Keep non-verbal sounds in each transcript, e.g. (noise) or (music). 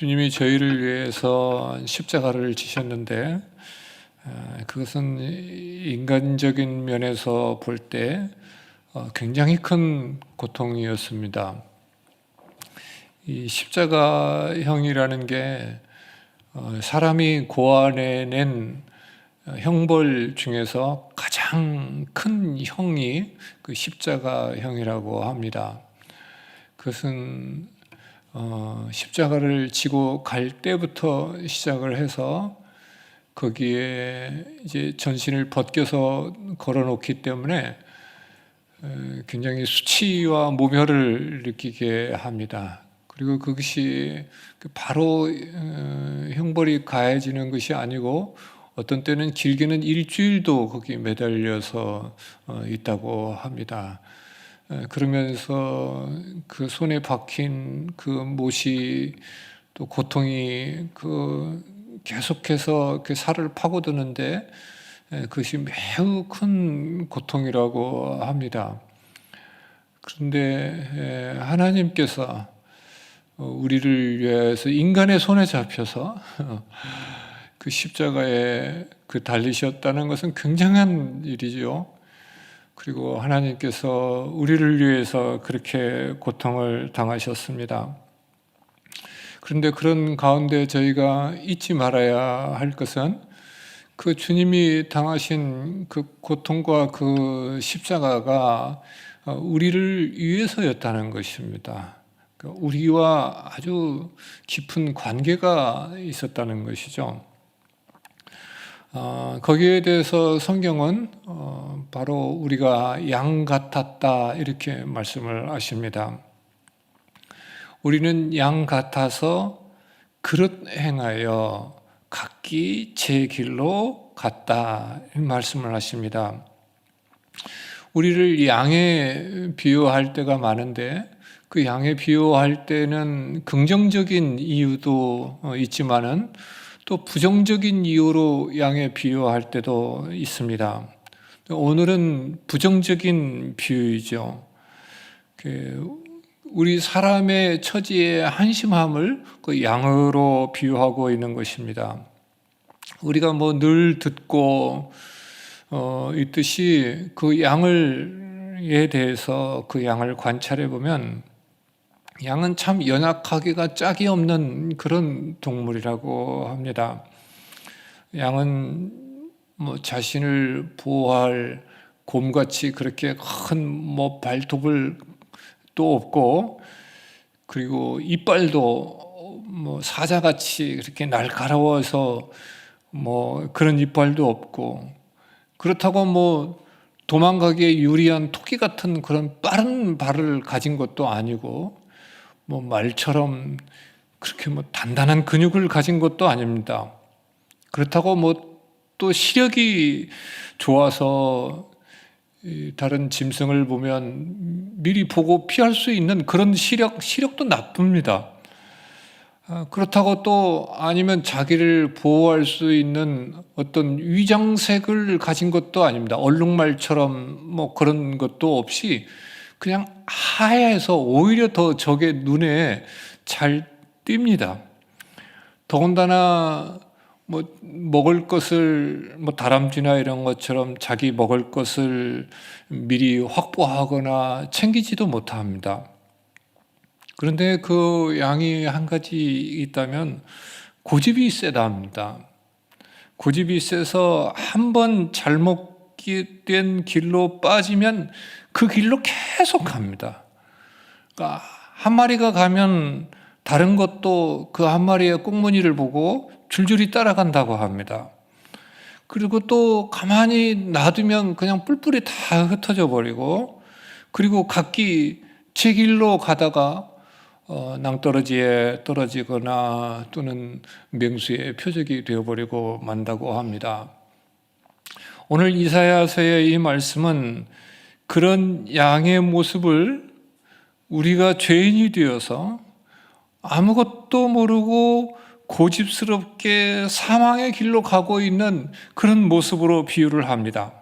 주님이 저희를 위해서 십자가를 지셨는데 어, 그것은 인간적인 면에서 볼때 어, 굉장히 큰 고통이었습니다. 이 십자가형이라는 게 어, 사람이 고안해낸 형벌 중에서 가장 큰 형이 그 십자가형이라고 합니다. 그것은 어, 십자가를 지고 갈 때부터 시작을 해서 거기에 이제 전신을 벗겨서 걸어놓기 때문에 어, 굉장히 수치와 모멸을 느끼게 합니다. 그리고 그것이 바로 어, 형벌이 가해지는 것이 아니고 어떤 때는 길게는 일주일도 거기 매달려서 어, 있다고 합니다. 에, 그러면서 그 손에 박힌 그 못이 또 고통이 그 계속해서 그 살을 파고드는데 에, 그것이 매우 큰 고통이라고 합니다. 그런데 에, 하나님께서 어, 우리를 위해서 인간의 손에 잡혀서 (laughs) 그 십자가에 그 달리셨다는 것은 굉장한 일이죠. 그리고 하나님께서 우리를 위해서 그렇게 고통을 당하셨습니다. 그런데 그런 가운데 저희가 잊지 말아야 할 것은 그 주님이 당하신 그 고통과 그 십자가가 어, 우리를 위해서였다는 것입니다. 그 우리와 아주 깊은 관계가 있었다는 것이죠. 어, 거기에 대해서 성경은 어, 바로 우리가 양 같았다 이렇게 말씀을 하십니다. 우리는 양 같아서 그릇 행하여 각기 제 길로 갔다 이 말씀을 하십니다. 우리를 양에 비유할 때가 많은데 그 양에 비유할 때는 긍정적인 이유도 어, 있지만은 또 부정적인 이유로 양에 비유할 때도 있습니다. 오늘은 부정적인 비유이죠. 그 우리 사람의 처지의 한심함을 그 양으로 비유하고 있는 것입니다. 우리가 뭐 늘 듣고 어, 있듯이 그 양을에 대해서 그 양을 관찰해 보면 양은 참 연약하기가 짝이 없는 그런 동물이라고 합니다. 양은 뭐 자신을 보호할 곰같이 그렇게 큰 뭐 발톱을 또 없고 그리고 이빨도 뭐 사자같이 그렇게 날카로워서 뭐 그런 이빨도 없고 그렇다고 뭐 도망가기에 유리한 토끼 같은 그런 빠른 발을 가진 것도 아니고 뭐 말처럼 그렇게 뭐 단단한 근육을 가진 것도 아닙니다. 그렇다고 뭐 또 시력이 좋아서 다른 짐승을 보면 미리 보고 피할 수 있는 그런 시력, 시력도 나쁩니다. 아, 그렇다고 또 아니면 자기를 보호할 수 있는 어떤 위장색을 가진 것도 아닙니다. 얼룩말처럼 뭐 그런 것도 없이 그냥 하얘서 오히려 더 적의 눈에 잘 띕니다. 더군다나 뭐 먹을 것을 뭐 다람쥐나 이런 것처럼 자기 먹을 것을 미리 확보하거나 챙기지도 못합니다. 그런데 그 양이 한 가지 있다면 고집이 세답니다. 고집이 세서 한 번 잘못 된 길로 빠지면 그 길로 계속 갑니다. 그러니까 한 마리가 가면 다른 것도 그 한 마리의 꽁무니를 보고 줄줄이 따라간다고 합니다. 그리고 또 가만히 놔두면 그냥 뿔뿔이 다 흩어져 버리고 그리고 각기 제 길로 가다가 어, 낭떠러지에 떨어지거나 또는 맹수의 표적이 되어버리고 만다고 합니다. 오늘 이사야서의 이 말씀은 그런 양의 모습을 우리가 죄인이 되어서 아무것도 모르고 고집스럽게 사망의 길로 가고 있는 그런 모습으로 비유를 합니다.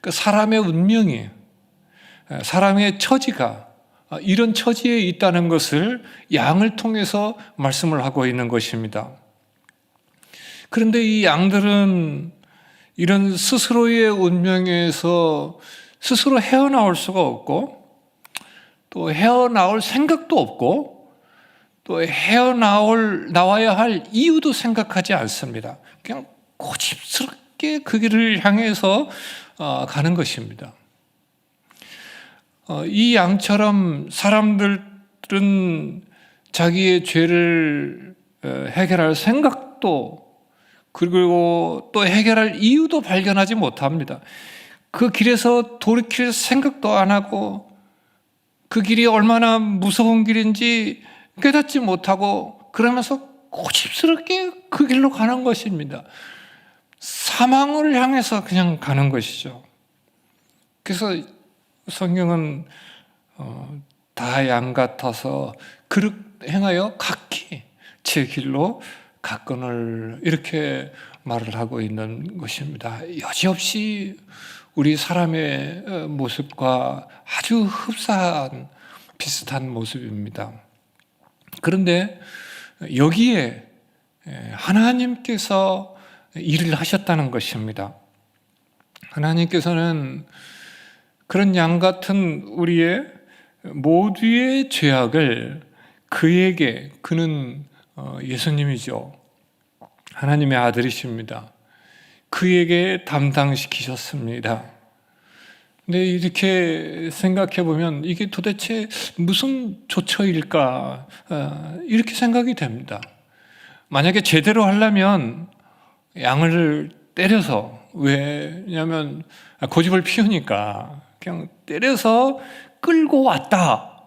그 사람의 운명이, 사람의 처지가 아, 이런 처지에 있다는 것을 양을 통해서 말씀을 하고 있는 것입니다. 그런데 이 양들은 이런 스스로의 운명에서 스스로 헤어나올 수가 없고 또 헤어나올 생각도 없고 또 헤어나올 나와야 할 이유도 생각하지 않습니다. 그냥 고집스럽게 그 길을 향해서 어, 가는 것입니다. 어, 이 양처럼 사람들은 자기의 죄를 어, 해결할 생각도 그리고 또 해결할 이유도 발견하지 못합니다. 그 길에서 돌이킬 생각도 안 하고 그 길이 얼마나 무서운 길인지 깨닫지 못하고 그러면서 고집스럽게 그 길로 가는 것입니다. 사망을 향해서 그냥 가는 것이죠. 그래서 성경은 어, 다양 같아서 그릇 행하여 각기 제 길로 갔건을 이렇게 말을 하고 있는 것입니다. 여지없이 우리 사람의 어, 모습과 아주 흡사한 비슷한 모습입니다. 그런데 여기에 하나님께서 일을 하셨다는 것입니다. 하나님께서는 그런 양 같은 우리의 모두의 죄악을 그에게 그는 어, 예수님이죠. 하나님의 아들이십니다. 그에게 담당시키셨습니다. 근데 이렇게 생각해 보면 이게 도대체 무슨 조처일까 어, 이렇게 생각이 됩니다. 만약에 제대로 하려면 양을 때려서 왜냐하면 고집을 피우니까 그냥 때려서 끌고 왔다.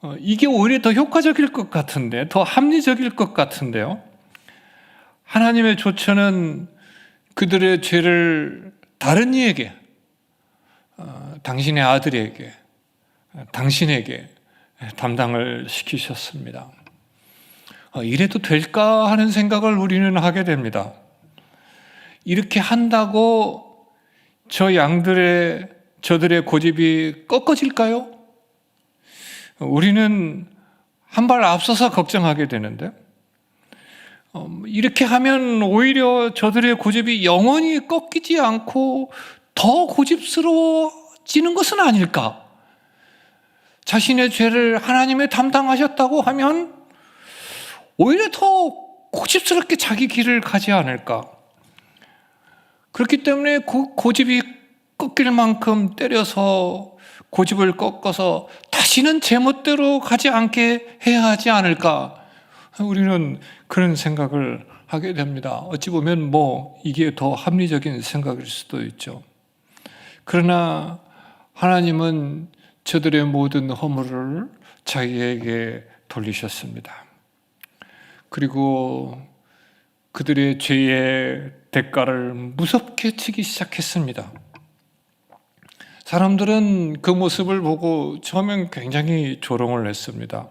어, 이게 오히려 더 효과적일 것 같은데, 더 합리적일 것 같은데요. 하나님의 조처는 그들의 죄를 다른 이에게, 어, 당신의 아들에게, 당신에게 담당을 시키셨습니다. 어, 이래도 될까 하는 생각을 우리는 하게 됩니다. 이렇게 한다고 저 양들의 저들의 고집이 꺾어질까요? 우리는 한 발 앞서서 걱정하게 되는데, 어, 이렇게 하면 오히려 저들의 고집이 영원히 꺾이지 않고 더 고집스러워지는 것은 아닐까? 자신의 죄를 하나님의 담당하셨다고 하면 오히려 더 고집스럽게 자기 길을 가지 않을까? 그렇기 때문에 그 고집이 꺾일 만큼 때려서 고집을 꺾어서 다시는 제멋대로 가지 않게 해야 하지 않을까? 우리는 그런 생각을 하게 됩니다. 어찌 보면 뭐 이게 더 합리적인 생각일 수도 있죠. 그러나 하나님은 저들의 모든 허물을 자기에게 돌리셨습니다. 그리고 그들의 죄의 대가를 무섭게 치기 시작했습니다. 사람들은 그 모습을 보고 처음엔 굉장히 조롱을 했습니다.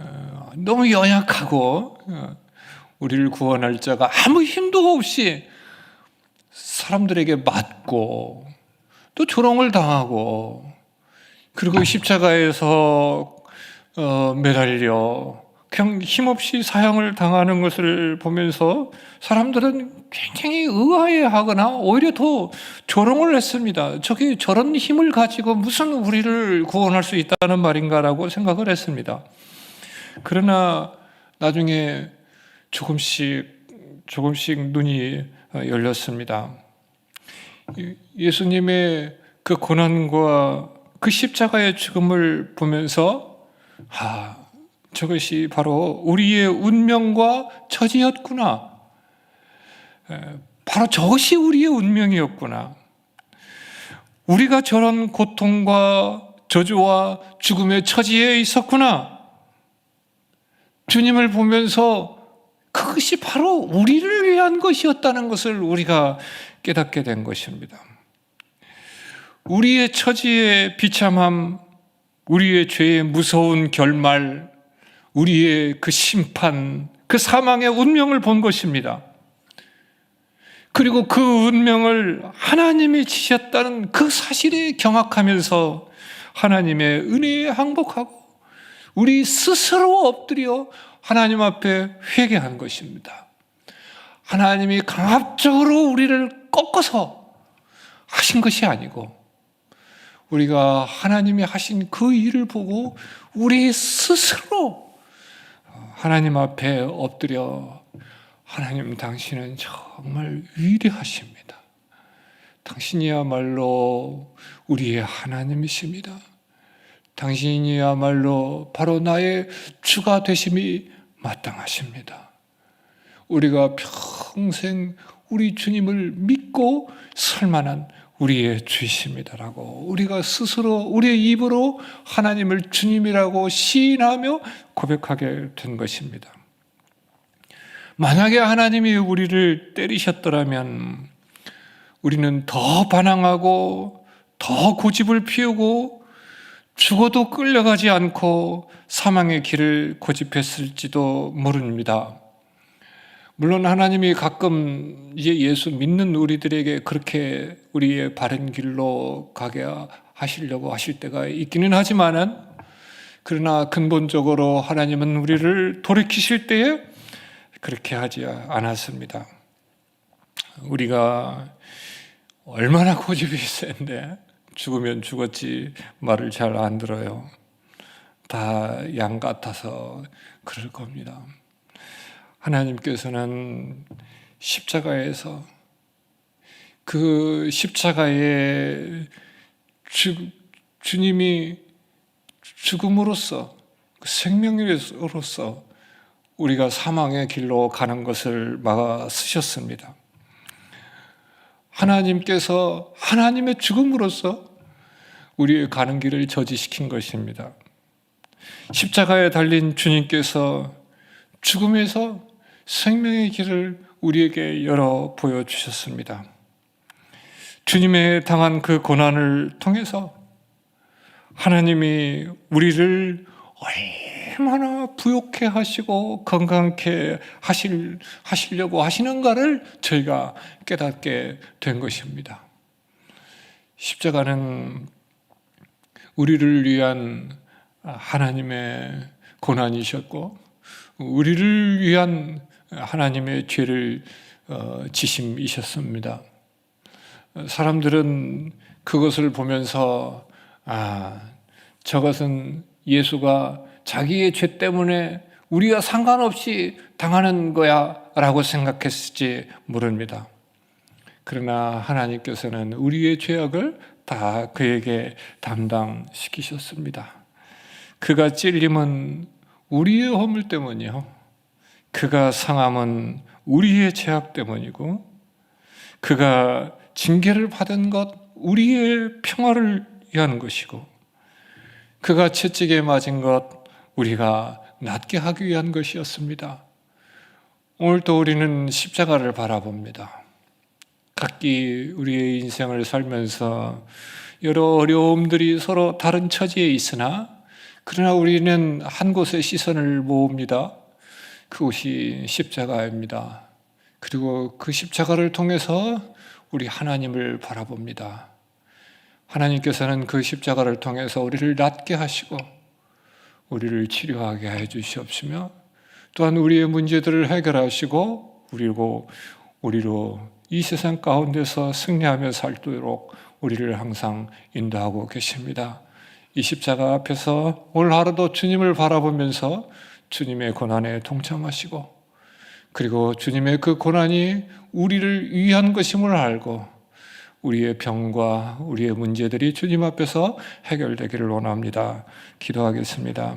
어, 너무 연약하고 어, 우리를 구원할 자가 아무 힘도 없이 사람들에게 맞고 또 조롱을 당하고 그리고 십자가에서 어, 매달려 그냥 힘없이 사형을 당하는 것을 보면서 사람들은 굉장히 의아해하거나 오히려 더 조롱을 했습니다. 저게 저런 힘을 가지고 무슨 우리를 구원할 수 있다는 말인가라고 생각을 했습니다. 그러나 나중에 조금씩 조금씩 눈이 열렸습니다. 예수님의 그 고난과 그 십자가의 죽음을 보면서 아 저것이 바로 우리의 운명과 처지였구나. 바로 저것이 우리의 운명이었구나. 우리가 저런 고통과 저주와 죽음의 처지에 있었구나. 주님을 보면서 그것이 바로 우리를 위한 것이었다는 것을 우리가 깨닫게 된 것입니다. 우리의 처지의 비참함, 우리의 죄의 무서운 결말, 우리의 그 심판, 그 사망의 운명을 본 것입니다. 그리고 그 운명을 하나님이 지셨다는 그 사실에 경악하면서 하나님의 은혜에 항복하고 우리 스스로 엎드려 하나님 앞에 회개한 것입니다. 하나님이 강압적으로 우리를 꺾어서 하신 것이 아니고 우리가 하나님이 하신 그 일을 보고 우리 스스로 하나님 앞에 엎드려 하나님 당신은 정말 위대하십니다. 당신이야말로 우리의 하나님이십니다. 당신이야말로 바로 나의 주가 되심이 마땅하십니다. 우리가 평생 우리 주님을 믿고 살 만한 우리의 주이십니다라고 우리가 스스로 우리의 입으로 하나님을 주님이라고 시인하며 고백하게 된 것입니다. 만약에 하나님이 우리를 때리셨더라면 우리는 더 반항하고 더 고집을 피우고 죽어도 끌려가지 않고 사망의 길을 고집했을지도 모릅니다. 물론 하나님이 가끔 이제 예수 믿는 우리들에게 그렇게 우리의 바른 길로 가게 하시려고 하실 때가 있기는 하지만은 그러나 근본적으로 하나님은 우리를 돌이키실 때에 그렇게 하지 않았습니다. 우리가 얼마나 고집이 센데 죽으면 죽었지 말을 잘 안 들어요. 다 양 같아서 그럴 겁니다. 하나님께서는 십자가에서 그 십자가의 주, 주님이 죽음으로써 그 생명으로서 우리가 사망의 길로 가는 것을 막아 쓰셨습니다. 하나님께서 하나님의 죽음으로써 우리의 가는 길을 저지시킨 것입니다. 십자가에 달린 주님께서 죽음에서 생명의 길을 우리에게 열어 보여주셨습니다. 주님의 당한 그 고난을 통해서 하나님이 우리를 얼마나 부욕해 하시고 건강케 하실, 하시려고 하시는가를 저희가 깨닫게 된 것입니다. 십자가는 우리를 위한 하나님의 고난이셨고, 우리를 위한 하나님의 죄를 어, 지심이셨습니다. 사람들은 그것을 보면서 아 저것은 예수가 자기의 죄 때문에 우리가 상관없이 당하는 거야라고 생각했을지 모릅니다. 그러나 하나님께서는 우리의 죄악을 다 그에게 담당시키셨습니다. 그가 찔림은 우리의 허물 때문이요. 그가 상함은 우리의 죄악 때문이고, 그가 징계를 받은 것 우리의 평화를 위한 것이고, 그가 채찍에 맞은 것 우리가 낫게 하기 위한 것이었습니다. 오늘도 우리는 십자가를 바라봅니다. 각기 우리의 인생을 살면서 여러 어려움들이 서로 다른 처지에 있으나 그러나 우리는 한 곳에 시선을 모읍니다. 그곳이 십자가입니다. 그리고 그 십자가를 통해서 우리 하나님을 바라봅니다. 하나님께서는 그 십자가를 통해서 우리를 낫게 하시고 우리를 치료하게 해 주시옵시며 또한 우리의 문제들을 해결하시고 우리고 우리로 이 세상 가운데서 승리하며 살도록 우리를 항상 인도하고 계십니다. 이 십자가 앞에서 올 하루도 주님을 바라보면서 주님의 고난에 동참하시고 그리고 주님의 그 고난이 우리를 위한 것임을 알고 우리의 병과 우리의 문제들이 주님 앞에서 해결되기를 원합니다. 기도하겠습니다.